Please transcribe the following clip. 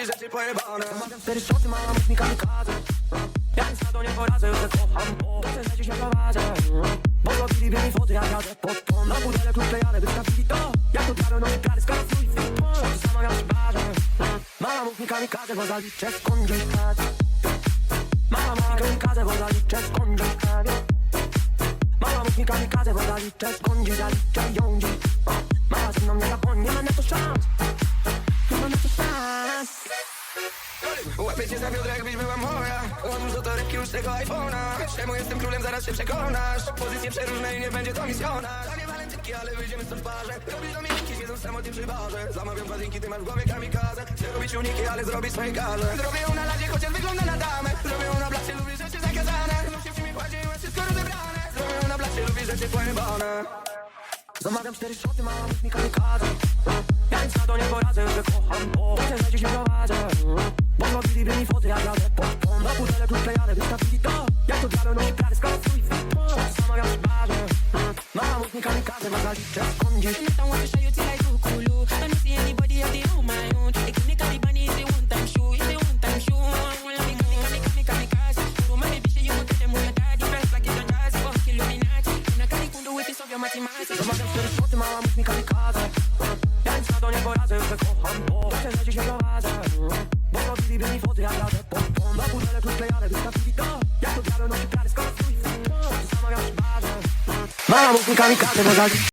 lubi rzeczy pojebane. Zamawiam cztery szoty, mów mi kamikadze. Ja nic na to nie poradzę, już kocham to Chcę że dziś nie prowadzę. Bo zrobili mi foty, jak jadę pod to Na budelek lub klejane, wystawili to. Jak to diabeł nosi kary, skoro swój Zamawiam przy barze Mama mów mi kamikadze, bo zaliczę skąd gdzieś tak. Mama mów mi kamikadze, bo zaliczę skąd gdzieś tak. Mama mów mi kamikadze, bo zaliczę skąd gdzieś zaliczę ją gdzieś Łapię cię za biodra jakbyś była moja. Odłóż do torebki już tego iPhone'a. Czemu jestem królem, zaraz się przekonasz. Pozycje przeróżne i nie będzie to misjonarz To nie walentynki, ale wyjdziemy stąd w parze. Robisz dominiki, siedząc samotnie przy barze. Zamawiam dwa ty masz w głowie kamikazę Chcę robić uniki, ale zrobić swoje karze Zrobię ją na ladzie, chociaż wygląda na damę. Zrobię ją na blacie, lubię rzeczy zakazane. Znów się w ciebie kładzie i masz wszystko rozebrane. Zrobię ją na blacie, lubię rzeczy pojebane. Zamawiam cztery szoty, mów mi kamikadze Zrobiliby mi foty, jadę pod to Na butelek lub klejane, wystawili to Jak to diabeł kary, skoro swój Zamawiam przy barze Mama mów mi kamikadze, bo zaliczę skąd gdzieś Me don't want to show you till I do cool. I don't see anybody else they hold my own. They give me Caliban is a one time show, it's a one time show. Well, I make me, make me, kamikaze. You my baby, say you want to them with your daddy. Dress like it's a jazz, fuck Illuminati. In a Cali kundo with this of your mathematics. Zamawiam cztery szoty, mama mów mi To Na butelek lub klejane, wystawili to. Jak to diabeł nosi kary, skoro swój. Zamawiam przy barze Mama mów mi kamikadze, bo